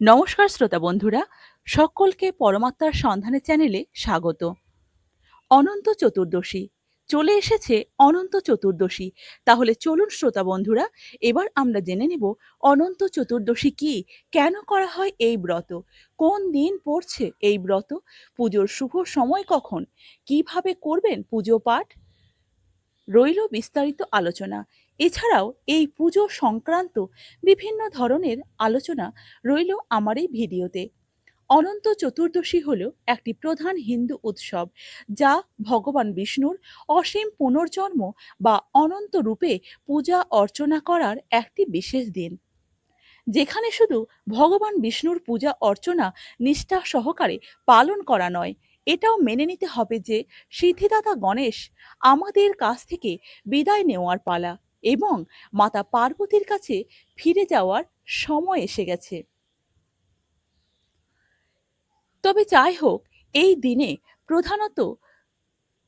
নমস্কার শ্রোতা বন্ধুরা, সকলকে পরমাত্মার সন্ধানে চ্যানেলে স্বাগত। অনন্ত চতুর্দশী, চলে এসেছে অনন্ত চতুর্দশী। তাহলে চলুন শ্রোতা বন্ধুরা, এবার আমরা জেনে নেব অনন্ত চতুর্দশী কি, কেন করা হয় এই ব্রত? কোন দিন পড়ছে এই ব্রত? পুজোর শুভ সময় কখন? কীভাবে করবেন পুজো পাঠ? রইল বিস্তারিত আলোচনা। এছাড়াও এই পুজো সংক্রান্ত বিভিন্ন ধরনের আলোচনা রইল আমার এই ভিডিওতে। অনন্ত চতুর্দশী হল একটি প্রধান হিন্দু উৎসব, যা ভগবান বিষ্ণুর অসীম পুনর্জন্ম বা অনন্ত রূপে পূজা অর্চনা করার একটি বিশেষ দিন। যেখানে শুধু ভগবান বিষ্ণুর পূজা অর্চনা নিষ্ঠা সহকারে পালন করা নয়, এটাও মেনে নিতে হবে যে সিদ্ধিদাতা গণেশ আমাদের কাছ থেকে বিদায় নেওয়ার পালা। এবং মাতা পার্বতীর কাছে ফিরে যাওয়ার সময় এসে গেছে। তবে যাই হোক, এই দিনে প্রধানত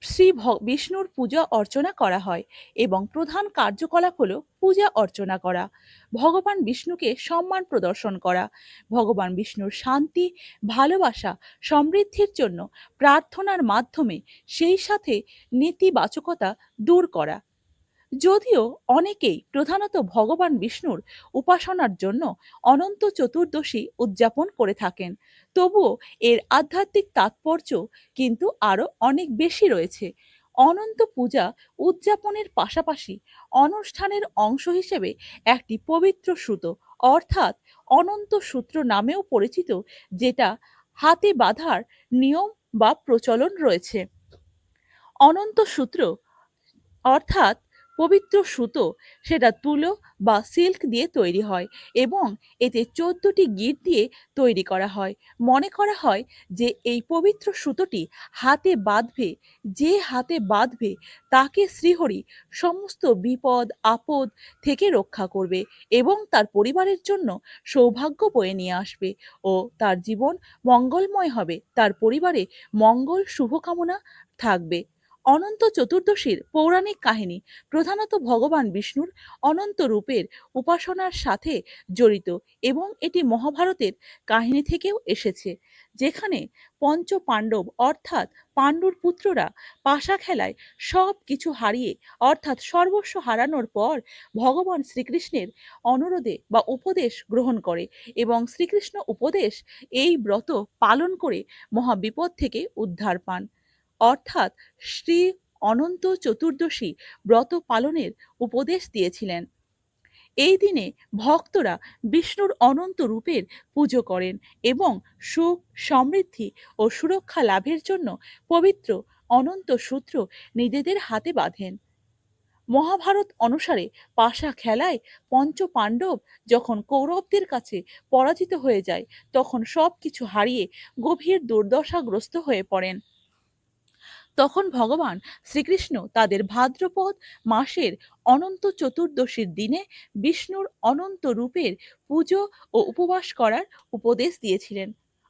শ্রী বিষ্ণুর পূজা অর্চনা করা হয় এবং প্রধান কার্যকলাপ হলো পূজা অর্চনা করা। ভগবান বিষ্ণুকে সম্মান প্রদর্শন করা, ভগবান বিষ্ণুর শান্তি, ভালোবাসা, সমৃদ্ধির জন্য প্রার্থনার মাধ্যমে সেই সাথে নেতিবাচকতা দূর করা। যদিও অনেকেই প্রধানত ভগবান বিষ্ণুর উপাসনার জন্য অনন্ত চতুর্দশী উদযাপন করে থাকেন। তবুও এর আধ্যাত্মিক তাৎপর্য কিন্তু আরও অনেক বেশি রয়েছে। অনন্ত পূজা উদযাপনের পাশাপাশি অনুষ্ঠানের অংশ হিসেবে একটি পবিত্র সুতো অর্থাৎ অনন্ত সূত্র নামেও পরিচিত, যেটা হাতে বাঁধার নিয়ম বা প্রচলন রয়েছে। অনন্ত সূত্র অর্থাৎ পবিত্র সুতো, সেটা তুলো বা সিল্ক দিয়ে তৈরি হয় এবং এতে চোদ্দটি গিট দিয়ে তৈরি করা হয়। মনে করা হয় যে এই পবিত্র সুতোটি হাতে বাঁধবে, যে হাতে বাঁধবে তাকে শ্রীহরি সমস্ত বিপদ, আপদ থেকে রক্ষা করবে এবং তার পরিবারের জন্য সৌভাগ্য বয়ে নিয়ে আসবে ও তার জীবন মঙ্গলময় হবে। তার পরিবারে মঙ্গল, শুভকামনা থাকবে। অনন্ত চতুর্দশীর পৌরাণিক কাহিনী, প্রধানত ভগবান বিষ্ণুর অনন্ত রূপের উপাসনার সাথে জড়িত এবং এটি মহাভারতের কাহিনী থেকেও এসেছে, যেখানে পঞ্চ পাণ্ডব অর্থাৎ পাণ্ডুর পুত্ররা পাশা খেলায় সব কিছু হারিয়ে, অর্থাৎ সর্বস্ব হারানোর পর ভগবান শ্রীকৃষ্ণের অনুরোধে বা উপদেশ গ্রহণ করে এবং শ্রীকৃষ্ণ উপদেশ এই ব্রত পালন করে মহাবিপদ থেকে উদ্ধার পান। অর্থাৎ শ্রী অনন্ত চতুর্দশী ব্রত পালনের উপদেশ দিয়েছিলেন। এই দিনে ভক্তরা বিষ্ণুর অনন্ত রূপের পুজো করেন এবং সুখ, সমৃদ্ধি ও সুরক্ষা লাভের জন্য পবিত্র অনন্ত সূত্র নিজেদের হাতে বাঁধেন। মহাভারত অনুসারে পাশা খেলায় পঞ্চ পাণ্ডব যখন কৌরবদের কাছে পরাজিত হয়ে যায়, তখন সব কিছু হারিয়ে গভীর দুর্দশাগ্রস্ত হয়ে পড়েন। তখন ভগবান শ্রীকৃষ্ণ তাদের ভাদ্রপদ মাসের অনন্ত চতুর্দশীর দিনে বিষ্ণুর অনন্ত রূপের পুজো ও উপবাস করার উপদেশ দিয়েছিলেন,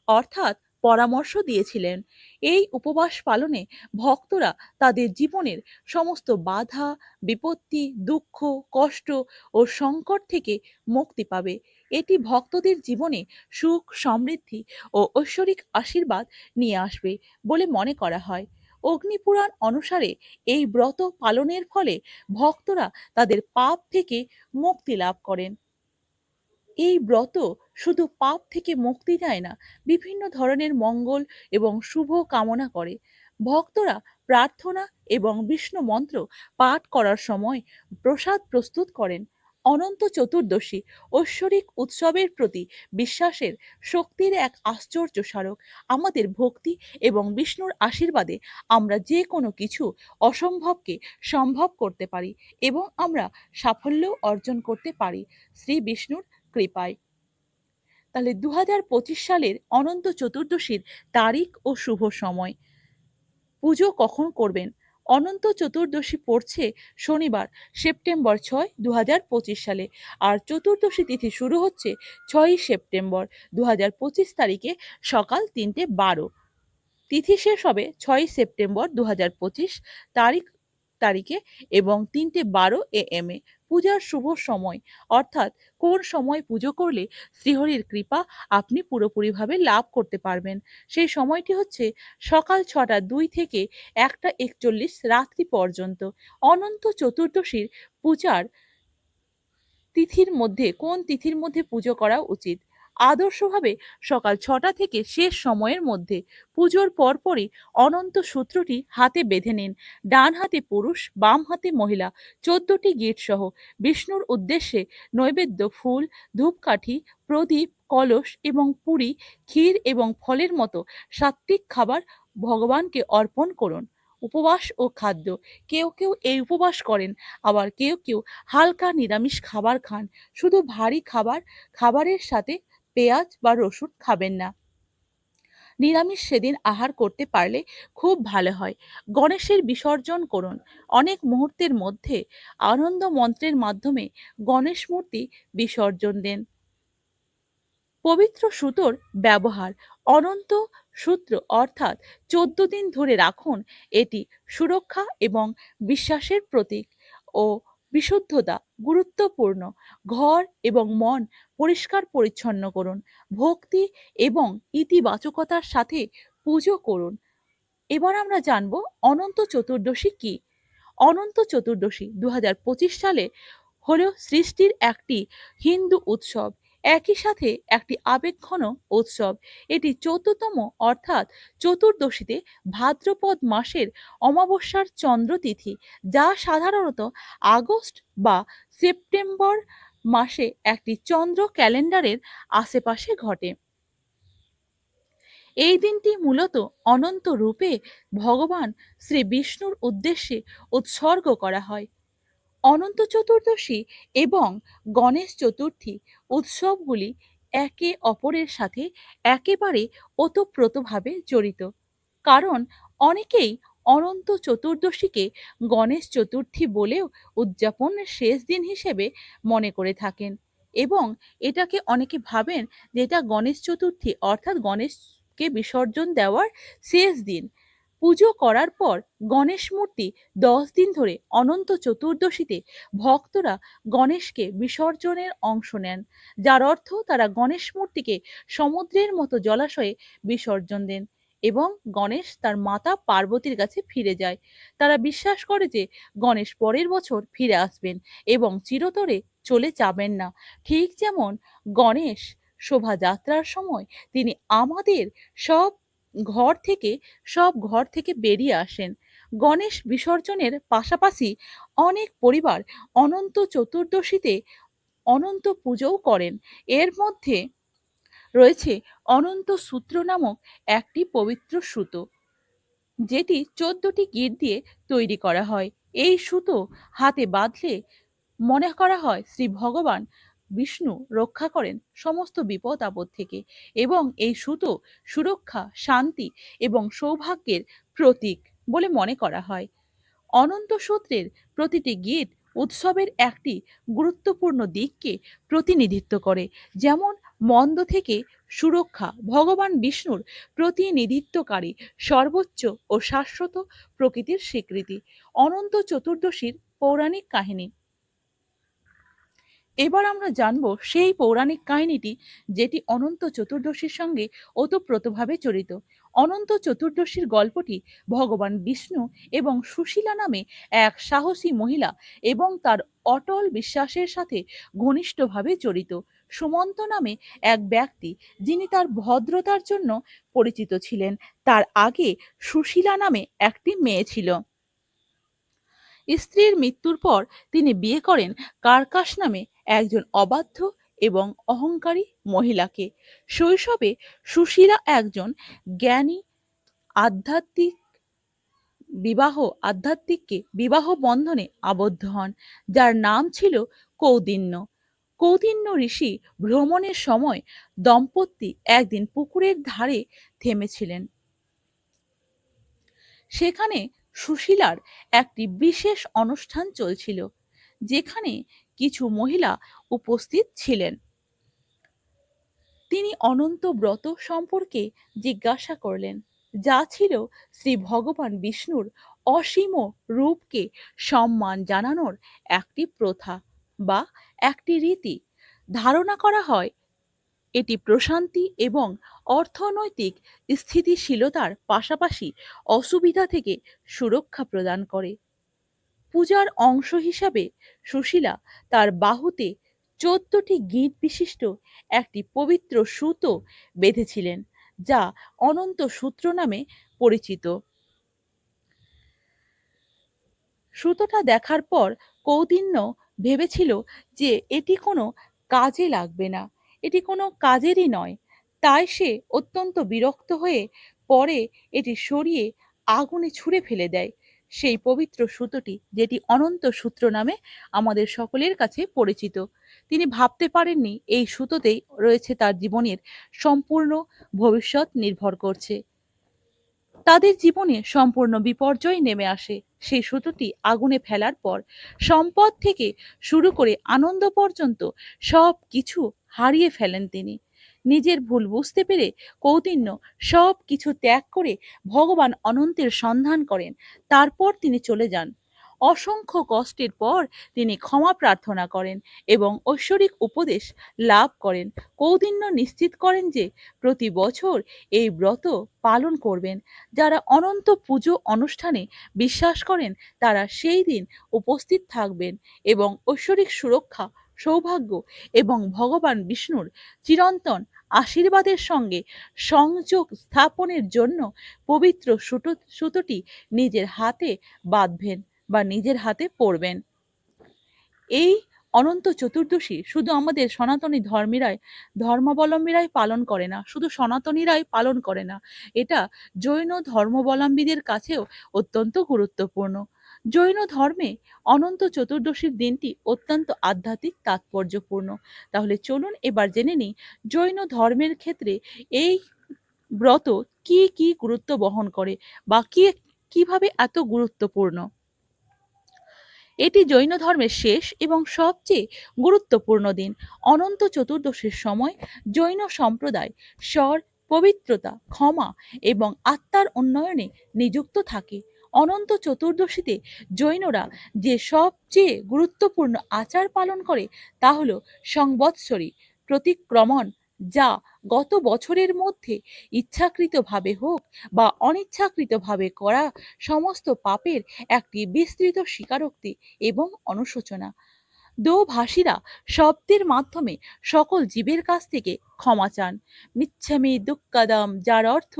অর্থাৎ পরামর্শ দিয়েছিলেন। এই উপবাস পালনে ভক্তরা তাদের জীবনের সমস্ত বাধা, বিপত্তি, দুঃখ, কষ্ট ও সংকট থেকে মুক্তি পাবে। এটি ভক্তদের জীবনে সুখ, সমৃদ্ধি ও ঐশ্বরিক আশীর্বাদ নিয়ে আসবে বলে মনে করা হয়। অগ্নিপুরাণ অনুসারে এই ব্রত পালনের ফলে ভক্তরা তাদের পাপ থেকে মুক্তি লাভ করেন। এই ব্রত শুধু পাপ থেকে মুক্তি দেয় না, বিভিন্ন ধরনের মঙ্গল এবং শুভ কামনা করে। ভক্তরা প্রার্থনা এবং বিষ্ণু মন্ত্র পাঠ করার সময় প্রসাদ প্রস্তুত করেন। অনন্ত চতুর্দশী ঐশ্বরিক উৎসবের প্রতি বিশ্বাসের শক্তির এক আশ্চর্য স্মারক। আমাদের ভক্তি এবং বিষ্ণুর আশীর্বাদে আমরা যে কোনো কিছু অসম্ভবকে সম্ভব করতে পারি এবং আমরা সাফল্য অর্জন করতে পারি শ্রী বিষ্ণুর কৃপায়। তাহলে দু হাজার পঁচিশ সালের অনন্ত চতুর্দশীর তারিখ ও শুভ সময়। পুজো কখন করবেন? অনন্ত চতুর্দশী পড়ছে শনিবার, সেপ্টেম্বর ছয় দু সালে। আর চতুর্দশী তিথি শুরু হচ্ছে ছয়ই সেপ্টেম্বর দু হাজার পঁচিশ তারিখে সকাল তিনটে বারো। তিথি শেষ হবে ছয়ই সেপ্টেম্বর দু হাজার পঁচিশ তারিখ, তারিখে এবং তিনটে বারো এ এম এ। পূজার শুভ সময়। অর্থাৎ কোন সময় পুজো করলে শ্রীহরির কৃপা আপনি পুরোপুরিভাবে লাভ করতে পারবেন। সেই সময়টি হচ্ছে সকাল ছটা দুই থেকে একটা একচল্লিশ রাত্রি পর্যন্ত। অনন্ত চতুর্দশীর পূজার তিথির মধ্যে, কোন তিথির মধ্যে পুজো করা উচিত? আদর্শভাবে সকাল ছটা থেকে শেষ সময়ের মধ্যে পুজোর পরপরই অনন্ত সূত্রটি হাতে বেঁধে নিন। ডান হাতে পুরুষ বাম হাতে মহিলা, চোদ্দটি গিট সহ বিষ্ণুর উদ্দেশ্যে নৈবেদ্য ফুল, ধূপকাঠি, প্রদীপ, কলস এবং পুরি, ক্ষীর এবং ফলের মতো সাত্ত্বিক খাবার ভগবানকে অর্পণ করুন। উপবাস ও খাদ্য। কেউ কেউ এই উপবাস করেন, আবার কেউ কেউ হালকা নিরামিষ খাবার খান। শুধু ভারী খাবার, খাবারের সাথে পেঁয়াজ বা রসুন খাবেন না। নিরামিষ সেদিন আহার করতে পারলে খুব ভালো হয়। গণেশের বিসর্জন করুন। অনেক মুহূর্তের মধ্যে আনন্দ মন্ত্রের মাধ্যমে গণেশ মূর্তি বিসর্জন দেন। পবিত্র সুতোর ব্যবহার। অনন্ত সূত্র অর্থাৎ চোদ্দ দিন ধরে রাখুন এটি সুরক্ষা এবং বিশ্বাসের প্রতীক ও বিশুদ্ধতা, গুরুত্বপূর্ণ। ঘর এবং মন পরিষ্কার পরিচ্ছন্ন করুন। ভক্তি এবং ইতিবাচকতার সাথে পুজো করুন। এবার আমরা জানব অনন্ত চতুর্দশী কি? অনন্ত চতুর্দশী দু হাজার পঁচিশ সালে হল সৃষ্টির একটি হিন্দু উৎসব। একই সাথে একটি আবেগঘন উৎসব। এটি চতুর্থতম, অর্থাৎ চতুর্দশীতে ভাদ্রপদ মাসের অমাবস্যার চন্দ্রতিথি, যা সাধারণত আগস্ট বা সেপ্টেম্বর মাসে একটি চন্দ্র ক্যালেন্ডারের আশেপাশে ঘটে। এই দিনটি মূলত অনন্ত রূপে ভগবান শ্রী বিষ্ণুর উদ্দেশ্যে উৎসর্গ করা হয়। অনন্ত চতুর্দশী এবং গণেশ চতুর্থী উৎসবগুলি একে অপরের সাথে একেবারে ওতপ্রোতভাবে জড়িত। কারণ অনেকেই অনন্ত চতুর্দশীকে গণেশ চতুর্থী বলেও উদযাপনের শেষ দিন হিসেবে মনে করে থাকেন এবং এটাকে অনেকে ভাবেন যে এটা গণেশ চতুর্থী অর্থাৎ গণেশকে বিসর্জন দেওয়ার শেষ দিন। পুজো করার পর গণেশ মূর্তি দশ দিন ধরে অনন্ত চতুর্দশীতে ভক্তরা গণেশকে বিসর্জনের অংশ নেন, যার অর্থ তারা গণেশ মূর্তিকে সমুদ্রের মতো জলাশয়ে বিসর্জন দেন এবং গণেশ তার মাতা পার্বতীর কাছে ফিরে যায়। তারা বিশ্বাস করে যে গণেশ পরের বছর ফিরে আসবেন এবং চিরতরে চলে যাবেন না। ঠিক যেমন গণেশ শোভাযাত্রার সময় তিনি আমাদের সব ঘর থেকে, সব ঘর থেকে বেরিয়ে আসেন। গণেশ বিসর্জনের পাশাপাশি অনেক পরিবার অনন্ত চতুর্দশীতে অনন্ত পুজোও করেন। এর মধ্যে রয়েছে অনন্ত সূত্র নামক একটি পবিত্র সুতো, যেটি চোদ্দটি গিট দিয়ে তৈরি করা হয়। এই সুতো হাতে বাঁধলে মনে করা হয় শ্রী ভগবান বিষ্ণু রক্ষা করেন সমস্ত বিপদ আপদ থেকে এবং এই সুতো সুরক্ষা, শান্তি এবং সৌভাগ্যের প্রতীক বলে মনে করা হয়। অনন্ত সূত্রের প্রতিটি গীত উৎসবের একটি গুরুত্বপূর্ণ দিককে প্রতিনিধিত্ব করে। যেমন, মন্দ থেকে সুরক্ষা, ভগবান বিষ্ণুর প্রতিনিধিত্বকারী, সর্বোচ্চ ও শাশ্বত প্রকৃতির স্বীকৃতি। অনন্ত চতুর্দশীর পৌরাণিক কাহিনী এবার আমরা জানব সেই পৌরাণিক কাহিনীটি যেটি অনন্ত চতুর্দশীর সঙ্গে ওতপ্রোতভাবে জড়িত। অনন্ত চতুর্দশীর গল্পটি ভগবান বিষ্ণু এবং সুশীলা নামে এক সাহসী মহিলা এবং তার অটল বিশ্বাসের সাথে ঘনিষ্ঠভাবে জড়িত। সুমন্ত নামে এক ব্যক্তি যিনি তার ভদ্রতার জন্য পরিচিত ছিলেন। তার আগে সুশীলা নামে একটি মেয়ে ছিল। স্ত্রীর মৃত্যুর পর তিনি বিয়ে করেন কার্কাস নামে একজন অবাধ্য এবং অহংকারী মহিলাকে। শৈশবে সুশীলা একজন জ্ঞানী আধ্যাত্মিক বিবাহ, আধ্যাত্মিককে বিবাহ বন্ধনে আবদ্ধ হন, যার নাম ছিল কৌদিন্য। কৌদিন্য ঋষি ভ্রমণের সময় দম্পতি একদিন পুকুরের ধারে থেমেছিলেন। সেখানে সুশীলার একটি বিশেষ অনুষ্ঠান চলছিল। যেখানে কিছু মহিলা উপস্থিত ছিলেন। তিনি অনন্ত ব্রত সম্পর্কে জিজ্ঞাসা করলেন, যা ছিল শ্রী ভগবান বিষ্ণুর অসীম রূপকে সম্মান জানানোর একটি প্রথা বা একটি রীতি। ধারণা করা হয়, এটি প্রশান্তি এবং অর্থনৈতিক স্থিতিশীলতার পাশাপাশি অসুবিধা থেকে সুরক্ষা প্রদান করে। পূজার অংশ হিসাবে সুশীলা তার বাহুতে চোদ্দটি গিঁট বিশিষ্ট একটি পবিত্র সুতো বেঁধেছিলেন, যা অনন্ত সূত্র নামে পরিচিত। সুতোটা দেখার পর কৌদিন্য ভেবেছিল যে এটি কোনো কাজে লাগবে না, এটি কোনো কাজেরই নয়। তাই সে অত্যন্ত বিরক্ত হয়ে পরে এটি সরিয়ে আগুনে ছুঁড়ে ফেলে দেয়। সেই পবিত্র সুতোটি যেটি অনন্ত সূত্র নামে আমাদের সকলের কাছে পরিচিত। তিনি ভাবতে পারেননি এই সুতোতেই রয়েছে তার জীবনের সম্পূর্ণ ভবিষ্যৎ নির্ভর করছে। তাদের জীবনে সম্পূর্ণ বিপর্যয় নেমে আসে। সেই সুতোটি আগুনে ফেলার পর সম্পদ থেকে শুরু করে আনন্দ পর্যন্ত সব কিছু হারিয়ে ফেলেন তিনি। নিজের ভুল বুঝতে পেরে কৌতিন্য সব কিছু ত্যাগ করে ভগবান অনন্তের সন্ধান করেন। তারপর তিনি চলে যান। অসংখ্য কষ্টের পর তিনি ক্ষমা প্রার্থনা করেন এবং ঐশ্বরিক উপদেশ লাভ করেন। কৌদিন্য নিশ্চিত করেন যে প্রতি বছর এই ব্রত পালন করবেন। যারা অনন্ত পুজো অনুষ্ঠানে বিশ্বাস করেন তারা সেই দিন উপস্থিত থাকবেন এবং ঐশ্বরিক সুরক্ষা সৌভাগ্য এবং ভগবান বিষ্ণুর চিরন্তন আশীর্বাদের সঙ্গে সংযোগ স্থাপনের জন্য পবিত্র সুতো, সুতোটি নিজের হাতে বাঁধবেন বা নিজের হাতে পড়বেন এই অনন্ত চতুর্দশী শুধু আমাদের সনাতনী ধর্মীরাই, ধর্মাবলম্বীরাই পালন করে না, শুধু সনাতনীরাই পালন করে না। এটা জৈন ধর্মাবলম্বীদের কাছেও অত্যন্ত গুরুত্বপূর্ণ। জৈন ধর্মে অনন্ত চতুর্দশীর দিনটি অত্যন্ত আধ্যাত্মিক তাৎপর্যপূর্ণ। তাহলে চলুন এবার জেনে নিই, জৈন ধর্মের ক্ষেত্রে এই ব্রত কি কি গুরুত্ব বহন করে বা কি কীভাবে এত গুরুত্বপূর্ণ? এটি জৈন ধর্মের শেষ এবং সবচেয়ে গুরুত্বপূর্ণ দিন। অনন্ত চতুর্দশীর সময় জৈন সম্প্রদায় স্বর, পবিত্রতা, ক্ষমা এবং আত্মার উন্নয়নে নিযুক্ত থাকে। অনন্ত চতুর্দশীতে জৈনরা যে সবচেয়ে গুরুত্বপূর্ণ আচার পালন করে তা হল সংবৎসরী প্রতিক্রমণ, যা গত বছরের মধ্যে ইচ্ছাকৃতভাবে হোক বা অনিচ্ছাকৃতভাবে করা সমস্ত পাপের একটি বিস্তৃত স্বীকারোক্তি এবং অনুশোচনা। দোভাষীরা শব্দের মাধ্যমে সকল জীবের কাছ থেকে ক্ষমা চান। মিচ্ছামি দুঃখাদাম যার অর্থ,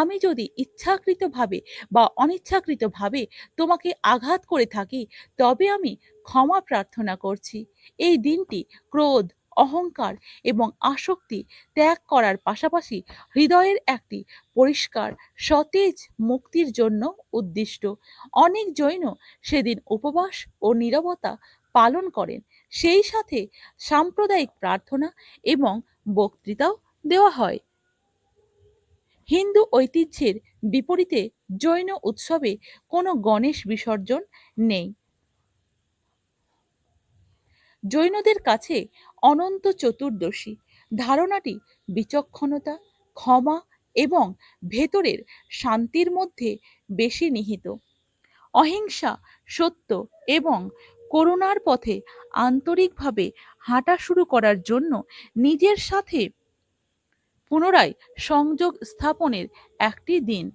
আমি যদি ইচ্ছাকৃতভাবে বা অনিচ্ছাকৃতভাবে তোমাকে আঘাত করে থাকি, তবে আমি ক্ষমা প্রার্থনা করছি। এই দিনটি ক্রোধ, অহংকার এবং আসক্তি ত্যাগ করার পাশাপাশি হৃদয়ের একটি পরিষ্কার, সতেজ মুক্তির জন্য উদ্দিষ্ট। অনেক জৈন সেদিন উপবাস ও নীরবতা পালন করেন। সেই সাথে সাম্প্রদায়িক প্রার্থনা এবং বক্তৃতাও দেওয়া হয়। হিন্দু ঐতিহ্যের বিপরীতে জৈন উৎসবে কোনো গণেশ বিসর্জন নেই। জৈনদের কাছে অনন্ত চতুর্দশী। ধারণাটি বিচক্ষণতা, ক্ষমা এবং ভেতরের শান্তির মধ্যে বেশি নিহিত। অহিংসা সত্য এবং করুণার পথে আন্তরিকভাবে হাঁটা শুরু করার জন্য নিজের সাথে পুনরায় সংযোগ স্থাপনের একটি দিন।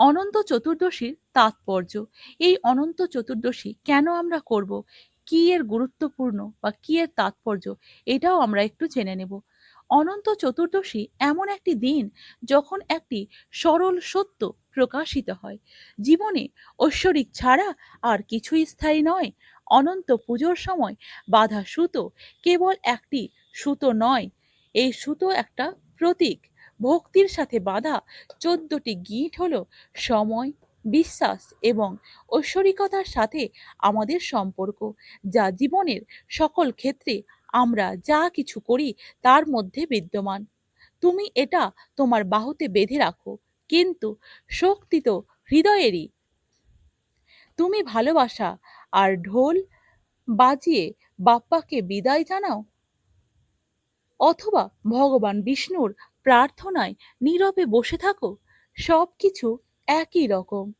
অনন্ত চতুর্দশীর তাৎপর্য। এই অনন্ত চতুর্দশী কেন আমরা করব? কি এর গুরুত্বপূর্ণ বা কি এর তাৎপর্য? এটাও আমরা একটু জেনে নেব। অনন্ত চতুর্দশী এমন একটি দিন যখন একটি সরল সত্য প্রকাশিত হয়। জীবনে ঐশ্বরিক ছাড়া আর কিছুই স্থায়ী নয়। অনন্ত পুজোর সময় বাধা সুতো কেবল একটি সুতো নয়। এই সুতো একটা প্রতীক। ভক্তির সাথে বাধা চোদ্দটি গিট হল সময়, বিশ্বাস এবং ঐশ্বরিকতার সাথে আমাদের সম্পর্ক, যা জীবনের সকল ক্ষেত্রে আমরা যা কিছু করি তার মধ্যে বিদ্যমান। তুমি এটা তোমার বাহুতে বেঁধে রাখো, কিন্তু শক্তি তো হৃদয়েরই। তুমি ভালোবাসা আর ঢোল বাজিয়ে বাপ্পাকে বিদায় জানাও? অথবা ভগবান বিষ্ণুর প্রার্থনায় নীরবে বসে থাকো? সব কিছু একই রকম।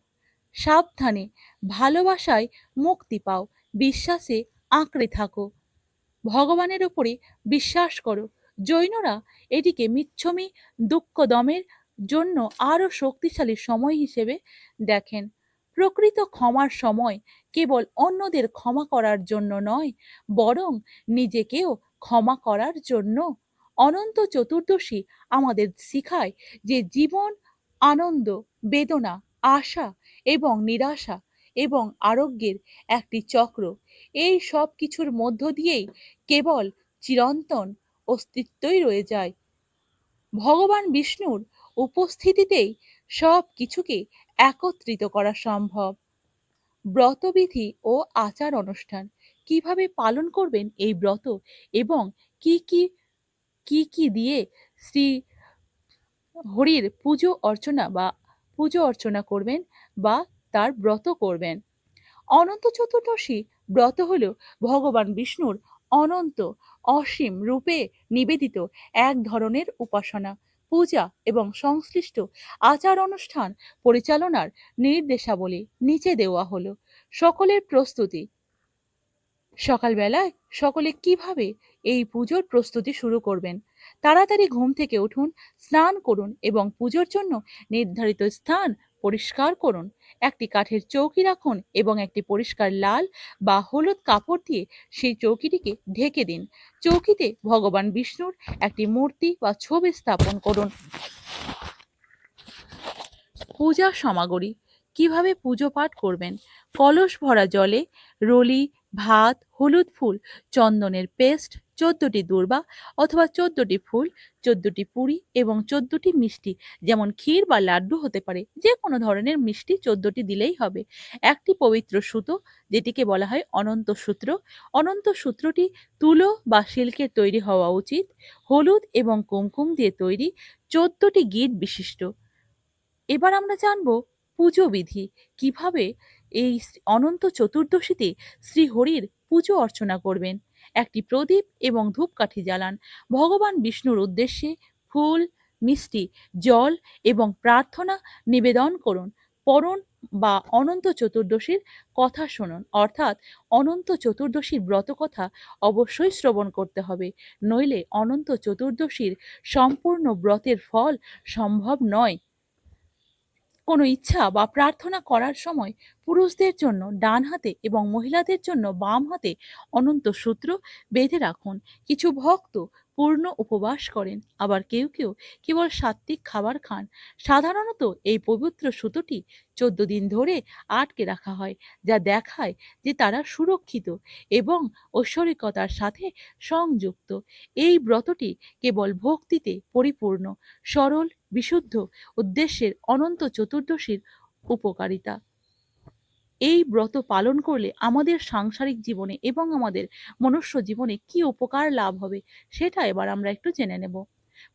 সাবধানে ভালোবাসায় মুক্তি পাও, বিশ্বাসে আঁকড়ে থাকো। ভগবানের ওপরে বিশ্বাস করো। জৈনরা এটিকে মিচ্ছমি, দুঃখদমের জন্য আরও শক্তিশালী সময় হিসেবে দেখেন। প্রকৃত ক্ষমার সময় কেবল অন্যদের ক্ষমা করার জন্য নয়, বরং নিজেকেও ক্ষমা করার জন্য। অনন্ত চতুর্দশী আমাদের শিখায় যে জীবন আনন্দ, বেদনা, আশা এবং নিরাশা এবং আরোগ্যের একটি চক্র। এই সব কিছুর মধ্য দিয়েই কেবল চিরন্তন অস্তিত্বই রয়ে যায়। ভগবান বিষ্ণুর উপস্থিতিতেই সব কিছুকে একত্রিত করা সম্ভব। ব্রতবিধি ও আচার অনুষ্ঠান কীভাবে পালন করবেন এই ব্রত এবং কি কি কি কি দিয়ে শ্রী হরির পুজো অর্চনা বা পুজো অর্চনা করবেন বা তার ব্রত করবেন। অনন্ত চতুর্দশী ব্রত হল ভগবান বিষ্ণুর অনন্ত, অসীম রূপে নিবেদিত এক ধরনের উপাসনা, পূজা এবং সংশ্লিষ্ট আচার অনুষ্ঠান পরিচালনার নির্দেশাবলী নিচে দেওয়া হলো। সকলের প্রস্তুতি। সকালবেলায় সকলে কীভাবে এই পুজোর প্রস্তুতি শুরু করবেন? তাড়াতাড়ি ঘুম থেকে উঠুন, স্নান করুন এবং পুজোর জন্য নির্ধারিত স্থান পরিষ্কার করুন। একটি কাঠের চৌকি রাখুন এবং একটি পরিষ্কার লাল বা হলুদ কাপড় দিয়ে সেই চৌকিটিকে ঢেকে দিন। চৌকিতে ভগবান বিষ্ণুর একটি মূর্তি বা ছবি স্থাপন করুন। পূজা সমাগরী। কীভাবে পুজো পাঠ করবেন? কলস ভরা জলে, রলি, ভাত, হলুদ ফুল, চন্দনের পেস্ট চোদ্দটি দূর্বা অথবা চোদ্দটি ফুল, চোদ্দটি পুরি এবং চোদ্দটি মিষ্টি। যেমন ক্ষীর বা লাড্ডু হতে পারে যে কোনো ধরনের মিষ্টি চোদ্দটি দিলেই হবে। একটি পবিত্র সুতো, যেটিকে বলা হয় অনন্ত সূত্র। অনন্ত সূত্রটি তুলো বা সিল্কের তৈরি হওয়া উচিত। হলুদ এবং কুমকুম দিয়ে তৈরি চোদ্দটি গিট বিশিষ্ট। এবার আমরা জানব পুজো বিধি। কীভাবে এই অনন্ত চতুর্দশীতে শ্রীহরির পুজো অর্চনা করবেন? একটি প্রদীপ এবং ধূপকাঠি জ্বালান। ভগবান বিষ্ণুর উদ্দেশ্যে ফুল, মিষ্টি, জল এবং প্রার্থনা নিবেদন করুন। পরণ বা অনন্ত চতুর্দশীর কথা শুনুন। অর্থাৎ অনন্ত চতুর্দশীর ব্রত কথা অবশ্যই শ্রবণ করতে হবে। নইলে অনন্ত চতুর্দশীর সম্পূর্ণ ব্রতের ফল সম্ভব নয়। কোনো ইচ্ছা বা প্রার্থনা করার সময় পুরুষদের জন্য ডান হাতে এবং মহিলাদের জন্য বাম হাতে অনন্ত সূত্র বেঁধে রাখুন। কিছু ভক্ত পূর্ণ উপবাস করেন। আবার কেউ কেউ কেবল সাত্ত্বিক খাবার খান। সাধারণত এই পবিত্র সুতোটি চোদ্দ দিন ধরে আটকে রাখা হয়, যা দেখায় যে তারা সুরক্ষিত এবং ঐশ্বরিকতার সাথে সংযুক্ত। এই ব্রতটি কেবল ভক্তিতে পরিপূর্ণ, সরল, বিশুদ্ধ উদ্দেশ্যের অনন্ত চতুর্দশীর উপকারিতা। এই ব্রত পালন করলে আমাদের সাংসারিক জীবনে এবং আমাদের মনুষ্য জীবনে কি উপকার লাভ হবে, সেটা এবার আমরা একটু জেনে নেব।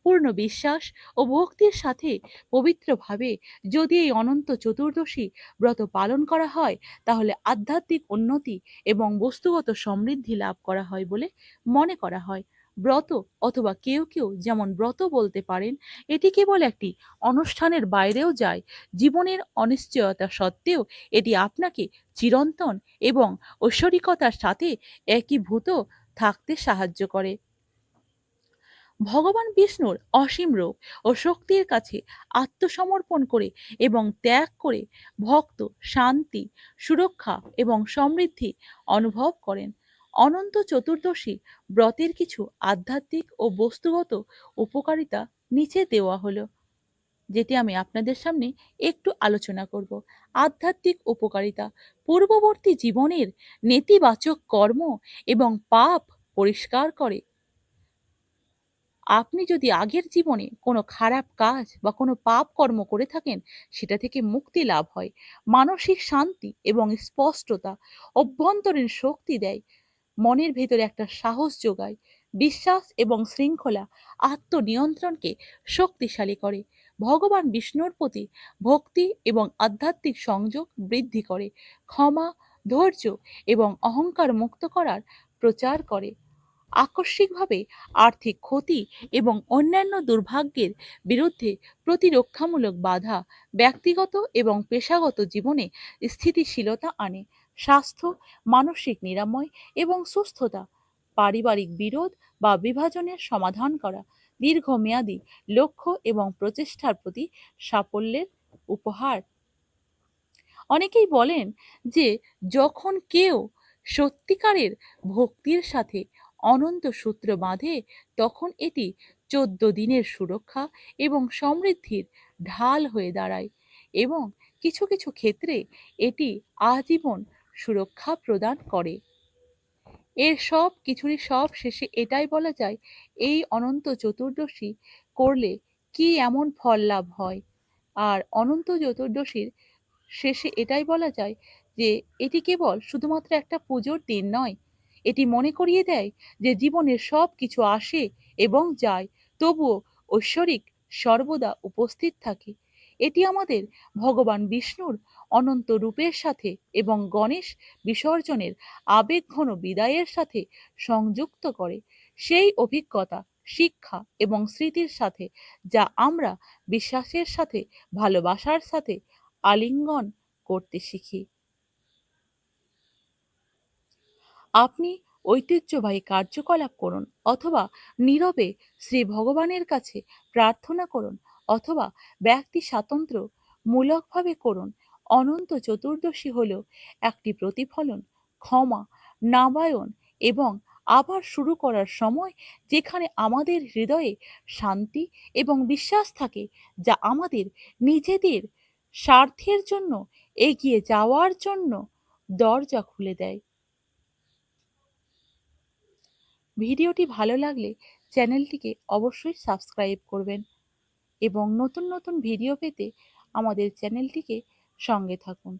পূর্ণ বিশ্বাস ও ভক্তির সাথে পবিত্রভাবে যদি এই অনন্ত চতুর্দশী ব্রত পালন করা হয়, তাহলে আধ্যাত্মিক উন্নতি এবং বস্তুগত সমৃদ্ধি লাভ করা হয় বলে মনে করা হয়। ব্রত অথবা কেউ কেউ যেমন ব্রত বলতে পারেন, এটি কেবল একটি অনুষ্ঠানের বাইরেও যায়। জীবনের অনিশ্চয়তা সত্ত্বেও এটি আপনাকে চিরন্তন এবং ঐশ্বরিকতার সাথে একীভূত থাকতে সাহায্য করে। ভগবান বিষ্ণুর অসীম রূপ ও শক্তির কাছে আত্মসমর্পণ করে এবং ত্যাগ করে ভক্ত শান্তি, সুরক্ষা এবং সমৃদ্ধি অনুভব করেন। অনন্ত চতুর্দশী ব্রতের কিছু আধ্যাত্মিক ও বস্তুগত উপকারিতা নিচে দেওয়া হলো, যেটি আমি আপনাদের সামনে একটু আলোচনা করব। আধ্যাত্মিক উপকারিতা, পূর্ববর্তী জীবনের নেতিবাচক কর্ম এবং পাপ পরিষ্কার করে। আপনি যদি আগের জীবনে কোনো খারাপ কাজ বা কোনো পাপ কর্ম করে থাকেন, সেটা থেকে মুক্তি লাভ হয়। মানসিক শান্তি এবং স্পষ্টতা অভ্যন্তরীণ শক্তি দেয়। মনের ভেতরে একটা সাহস যোগায়। বিশ্বাস এবং শৃঙ্খলা আত্মনিয়ন্ত্রণকে শক্তিশালী করে। ভগবান বিষ্ণুর প্রতি ভক্তি এবং আধ্যাত্মিক সংযোগ বৃদ্ধি করে। ক্ষমা, ধৈর্য এবং অহংকার মুক্ত করার প্রচার করে। আকস্মিকভাবে আর্থিক ক্ষতি এবং অন্যান্য দুর্ভাগ্যের বিরুদ্ধে প্রতিরক্ষামূলক বাধা ব্যক্তিগত এবং পেশাগত জীবনে স্থিতিশীলতা আনে। স্বাস্থ্য, মানসিক নিরাময় এবং সুস্থতা, পারিবারিক বিরোধ বা বিভাজনের সমাধান করা দীর্ঘমেয়াদী লক্ষ্য এবং প্রচেষ্টার প্রতি সাফল্যের উপহার। অনেকেই বলেন যে, যখন কেউ সত্যিকারের ভক্তির সাথে অনন্ত সূত্র বাঁধে, তখন এটি চোদ্দ দিনের সুরক্ষা এবং সমৃদ্ধির ঢাল হয়ে দাঁড়ায় এবং কিছু কিছু ক্ষেত্রে এটি আজীবন সুরক্ষা প্রদান করে। এর সব, কিছুরই সব শেষে এটাই বলা যায়, এই অনন্ত চতুর্দশী করলে কি এমন ফল লাভ হয়? আর অনন্ত চতুর্দশীর শেষে এটাই বলা যায় যে, এটি কেবল শুধুমাত্র একটা পুজোর দিন নয়। এটি মনে করিয়ে দেয় যে, জীবনের সব কিছু আসে এবং যায়, তবুও ঐশ্বরিক সর্বদা উপস্থিত থাকে। এটি আমাদের ভগবান বিষ্ণুর অনন্ত রূপের সাথে এবং গণেশ বিসর্জনের আবেগঘন বিদায়ের সাথে সংযুক্ত করে। সেই অভিজ্ঞতা, শিক্ষা এবং স্মৃতির সাথে যা আমরা বিশ্বাসের সাথে, ভালোবাসার সাথে আলিঙ্গন করতে শিখি। আপনি ঐতিহ্যবাহী কার্যকলাপ করুন অথবা নীরবে শ্রী ভগবানের কাছে প্রার্থনা করুন অথবা ব্যক্তি স্বাতন্ত্র্য মূলকভাবে করুন অনন্ত চতুর্দশী হল একটি প্রতিফলন, ক্ষমা, নাবায়ন এবং আবার শুরু করার সময় যেখানে আমাদের হৃদয়ে শান্তি এবং বিশ্বাস থাকে যা আমাদের নিজেদের স্বার্থের জন্য এগিয়ে যাওয়ার জন্য দরজা খুলে দেয়। ভিডিওটি ভালো লাগলে চ্যানেলটিকে অবশ্যই সাবস্ক্রাইব করবেন এবং নতুন নতুন ভিডিও পেতে আমাদের চ্যানেলটিকে সঙ্গে থাকুন।